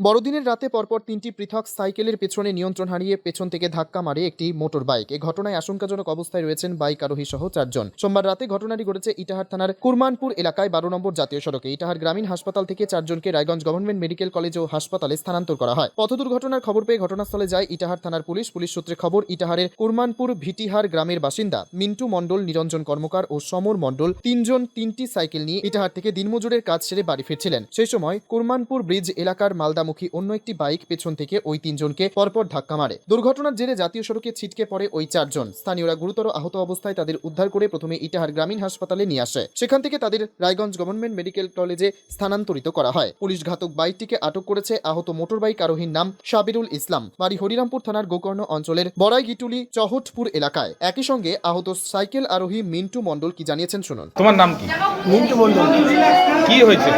বড়দিনের রাতে পরপর তিনটি পৃথক সাইকেলের পেছনে নিয়ন্ত্রণ হারিয়ে পেছন থেকে ধাক্কা মারে একটি মোটর বাইক এ ঘটনায় আশঙ্কাজনক অবস্থায় রয়েছেন বাইক আরোহী সহ চারজন। সোমবার রাতে ঘটনাটি ঘটেছে ইটাহার থানার কুরমানপুর এলাকায় বারো নম্বর জাতীয় সড়কে। ইটাহার গ্রামীণ হাসপাতাল থেকে চারজনকে রায়গঞ্জ গভর্নমেন্ট মেডিকেল কলেজ ও হাসপাতালে স্থানান্তর করা হয়। পথ দুর্ঘটনার খবর পেয়ে ঘটনাস্থলে যায় ইটাহার থানার পুলিশ। পুলিশ সূত্রে খবর, ইটাহারের কুরমানপুর ভিটিহার গ্রামের বাসিন্দা মিন্টু মণ্ডল, নিরঞ্জন কর্মকার ও সমর মণ্ডল তিনজন তিনটি সাইকেল নিয়ে ইটাহার থেকে দিনমজুরের কাজ সেরে বাড়ি ফিরছিলেন। সেই সময় কুরমানপুর ব্রিজ এলাকার মালদামুখী অন্য একটি বাইক পেছন থেকে ওই তিনজনকে পরপর ধাক্কা মারে। দুর্ঘটনার জেরে জাতীয় সড়কে ছিটকে পড়ে ওই চারজন। স্থানীয়রা গুরুতর আহত অবস্থায় তাদের উদ্ধার করে প্রথমে ইটাহার গ্রামীণ হাসপাতালে নিয়ে আসে। সেখান থেকে তাদের রায়গঞ্জ গভর্নমেন্ট মেডিকেল কলেজে স্থানান্তরিত করা হয়। পুলিশ ঘাতক বাইকটিকে আটক করেছে আহত মোটর বাইক আরোহীর নাম সাবিরুল ইসলাম। বাড়ি হরিরামপুর থানার গোকর্ণ অঞ্চলের বড়াইগিটুলি চহটপুর এলাকায়। একই সঙ্গে আহত সাইকেল আরোহী মিন্টু মণ্ডল কি জানিয়েছেন শুনুন। তোমার নাম কি? মিন্টু মন্ডল কি হয়েছে?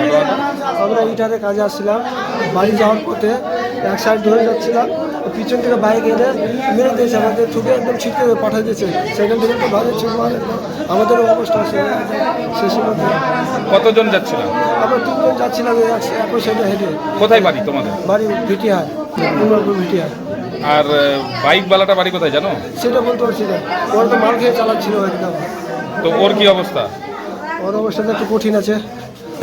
আমরা ইটারে কাজে আসছিলাম। বাড়ি যাওয়ার পথে এক সাইড ধরে যাচ্ছিলাম পিছন থেকে বাইক এনে মেরে দিয়েছে আমাদের ঠুকে একদম ছিটকে পাঠিয়ে দিয়েছে। সেখান থেকে তো ভালো ছিল আমাদেরও অবস্থা আছে শেষের মধ্যে কতজন যাচ্ছিলাম? আমরা তিনজন যাচ্ছিলাম একই সাইডে হেঁটে। কোথায় বাড়ি তোমাদের? বাড়ি ভিটিহার ভিটিহার আর বাইকওয়ালাটা বাড়ি কোথায় জানো? সেটা বলতে পারছি না। ওরা তো মাল খেয়ে চালাচ্ছিল একদম। তো ওর কি অবস্থা? ওর অবস্থাটা একটু কঠিন আছে।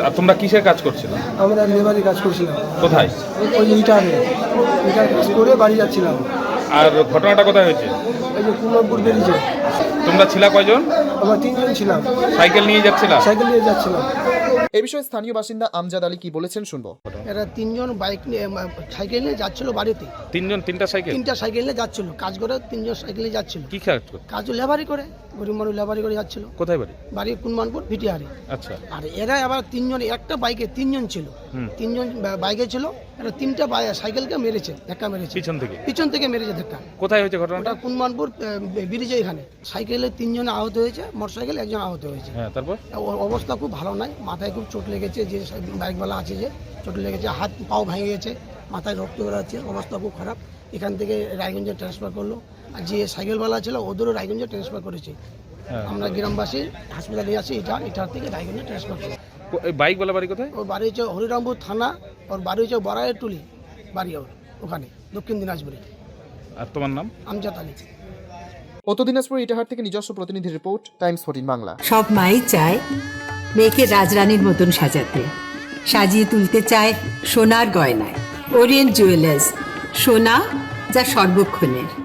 আর তোমরা কিসের কাজ করছিলে? আমরা লেবারি কাজ করছিলাম। কোথায়? ওই ইটারে ইটার কাজ করে বাড়ি যাচ্ছিলাম। আর ঘটনাটা কোথায় হয়েছে? এই যে কুমারপুর বেরিয়েছে। তোমরা ছিলা কয়জন? আমরা তিনজন ছিলাম। সাইকেল নিয়ে যাচ্ছিলাম সাইকেল নিয়ে যাচ্ছিলাম। এ বিষয়ে স্থানীয় বাসিন্দা আমজাদ আলী কি বলেছেন শুনব। এরা তিনজন বাইক নিয়ে সাইকেল নিয়ে যাচ্ছিল বাড়িতে। তিনজন তিনটা সাইকেল? তিনটা সাইকেল নিয়ে যাচ্ছিল। কাজ করে তিনজন সাইকেলে নিয়ে যাচ্ছিল। কি কাজ? কাজ লেবারি করে গরিব মানুষ লেবারি করে যাচ্ছিল। কোথায় বাড়ি? বাড়ি কুনমানপুর ভিটিহারি। আচ্ছা। আর এরা আবার তিনজন একটা বাইকে তিনজন ছিল। হুম। তিনজন বাইকে ছিল। এরা তিনটা বাই- সাইকেলকে মেরেছে ধাক্কা মেরেছে। পিছন থেকে? পিছন থেকে মেরেছে ধাক্কা। কোথায় হয়েছে ঘটনাটা? কুনমানপুর ব্রিজে এখানে। সাইকেলে তিনজন আহত হয়েছে মোটরসাইকেল একজন আহত হয়েছে। হ্যাঁ তারপর? অবস্থা খুব ভালো নাই মাথায় খুব চোট লেগেছে যে বাইকওয়ালা আছে যে চোট লেগেছে হাত পাও ভেঙে গেছে মাথায় রক্ত বেরোচ্ছে অবস্থা খুব খারাপ। এখান থেকে রায়গঞ্জে ট্রান্সফার করল। আর যে সাইকেলওয়ালা ছিল ওদেরও রায়গঞ্জে ট্রান্সফার করেছে। হ্যাঁ। আমরা গ্রামবাসী হাসপাতালে আসি এটা এটার থেকে রায়গঞ্জে ট্রান্সফার করি কো- এই বাইকওয়ালা বাড়ি কোথায়? ওর বাড়ি হচ্ছে হরিরামপুর থানা ওর বাড়ি হচ্ছে বড়াইয়ের টুলি বাড়ি ওর ওখানে দক্ষিণ দিনাজপুরে। আর তোমার নাম? আমজাদ আলী। উত্তর দিনাজপুর ইটাহার থেকে নিজস্ব প্রতিনিধি রিপোর্ট টাইমস ফোর্টিন বাংলা। সব মাই চায় মেয়েকে রাজরানীর মতন সাজাতে সাজিয়ে তুলতে চায় সোনার গয়নায়। ওরিয়েন্ট জুয়েলার্স সোনা যা সর্বক্ষণের।